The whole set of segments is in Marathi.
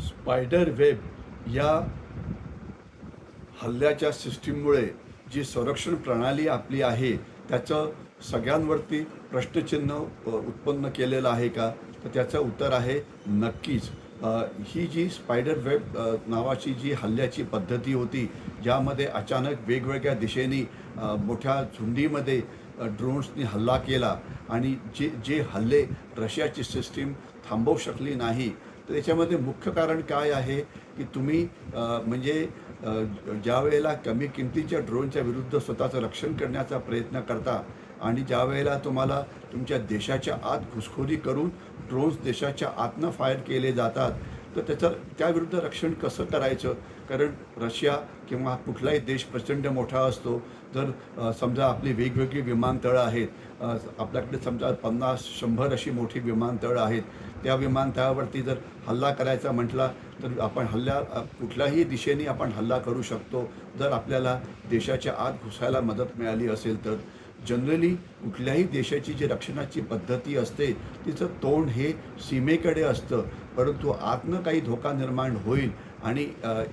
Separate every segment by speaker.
Speaker 1: स्पायडर वेब या हल्ल्याच्या सिस्टीममुळे जी संरक्षण प्रणाली आपली आहे त्याचं सगळ्यांवरती प्रश्नचिन्ह उत्पन्न केलेलं आहे का? तर त्याचं उत्तर आहे नक्कीच. ही जी स्पायडर वेब नावाची जी हल्ल्याची पद्धती होती ज्यामध्ये अचानक वेगवेगळ्या दिशेने मोठ्या झुंडीमध्ये ड्रोन्सनी हल्ला केला आणि जे जे हल्ले रशियाची सिस्टीम थांबवू शकली नाही तर त्याच्यामध्ये मुख्य कारण काय आहे की तुम्ही म्हणजे ज्या वेळेला कमी किमतीच्या ड्रोनच्या विरुद्ध स्वतःचं रक्षण करण्याचा प्रयत्न करता आणि ज्या वेळेला तुम्हाला तुमच्या देशाच्या आत घुसखोरी करून ड्रोन्स देशाच्या आतनं फायर केले जातात तर त्याचं त्याविरुद्ध रक्षण कसं करायचं? कारण रशिया किंवा कुठलाही देश प्रचंड मोठा असतो. जर समजा आपली वेगवेगळी विमानतळं आहेत आपल्याकडे समजा पन्नास शंभर अशी मोठी विमानतळं आहेत त्या विमानतळावरती जर हल्ला करायचा म्हटला तर आपण हल्ल्या कुठल्याही दिशेने आपण हल्ला करू शकतो. जर आपल्याला देशाच्या आत घुसायला मदत मिळाली असेल तर. जनरली कुठल्याही देशाची जी रक्षणाची पद्धती असते तिचं तोंड हे सीमेकडे असतं. परंतु आतनं काही धोका निर्माण होईल आणि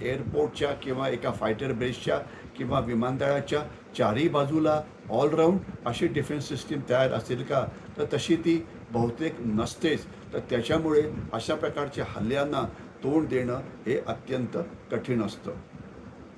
Speaker 1: एअरपोर्टच्या किंवा एका फायटर बेसच्या किंवा विमानतळाच्या चारही बाजूला ऑलराऊंड अशी डिफेन्स सिस्टीम तयार असेल का? तर तशी ती बहुतेक नसतेच. तर त्याच्यामुळे अशा प्रकारच्या हल्ल्यांना तोंड देणं हे अत्यंत कठीण असतं.